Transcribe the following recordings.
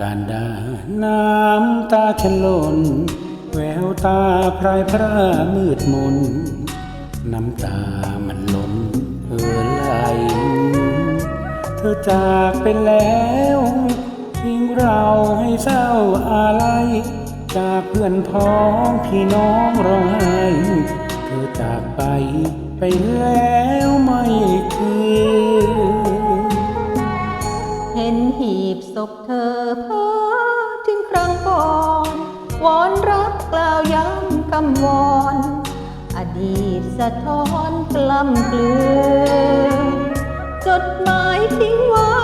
การดาน้ำตาฉลน แววตาพรายพระมืดมน น้ำตามันล้นเอ่อไหลเธอจากไปแล้วทิ้งเราให้เศร้าอาลัยจากเพื่อนพ้องพี่น้องร้องไห้เธอจากไปไปแล้วไม่คืน บศพเธอเพ้อถึงครั้งก่อน วอนรักกล่าวย้ำคำวอน อดีตสะท้อนกล้ำกลืนจดหมายทิ้งไว้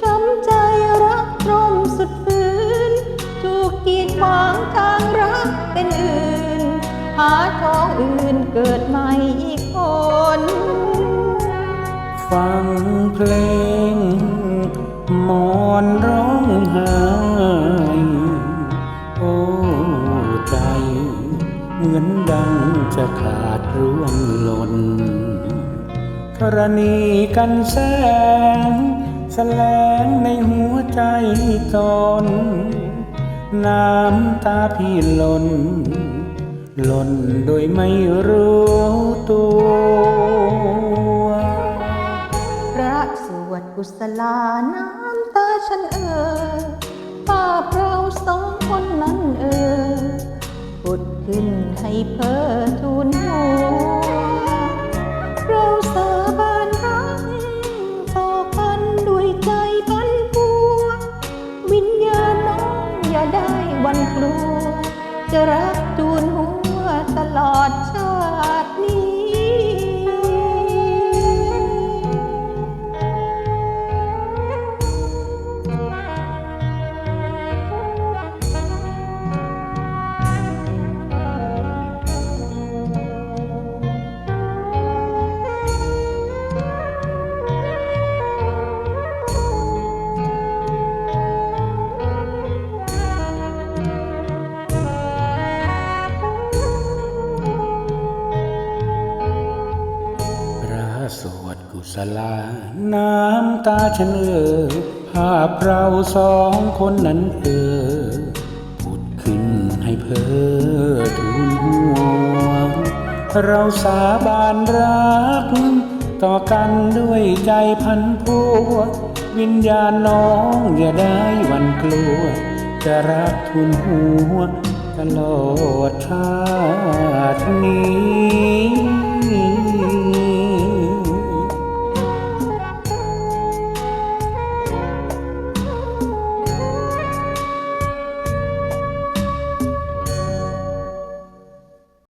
ช้ำใจรักตรมสุดฝืนถูกกีดขวางทางรักเป็นอื่น หาท้องอื่นเกิดใหม่อีกคน ฟังเพลง มอนร้องไห้โอ้ใจ เหมือนดังจะขาดร่วงหล่นธรณีกันแสง แสลงในหัวใจตน น้ำตาพี่หล่น หล่นโดยไม่รู้ตัวพระสวดกุศลานา ขึ้นให้เพ้อทูลหัวเราสาบานรักต่อกันด้วยใจพันพัว วิญญาณน้องอย่าได้วันกลัว จะรักทูลหัวตลอด วดกุศลา น้ำตาฉันเออภาพเราสองคนนั้นเออผุดขึ้นให้เพ้อทูลหัวเราสาบานรัก ต่อกันด้วยใจพันพัววิญญาณน้องอย่าได้วันกลัว จะรักทุนหัวตลอดชาตินี้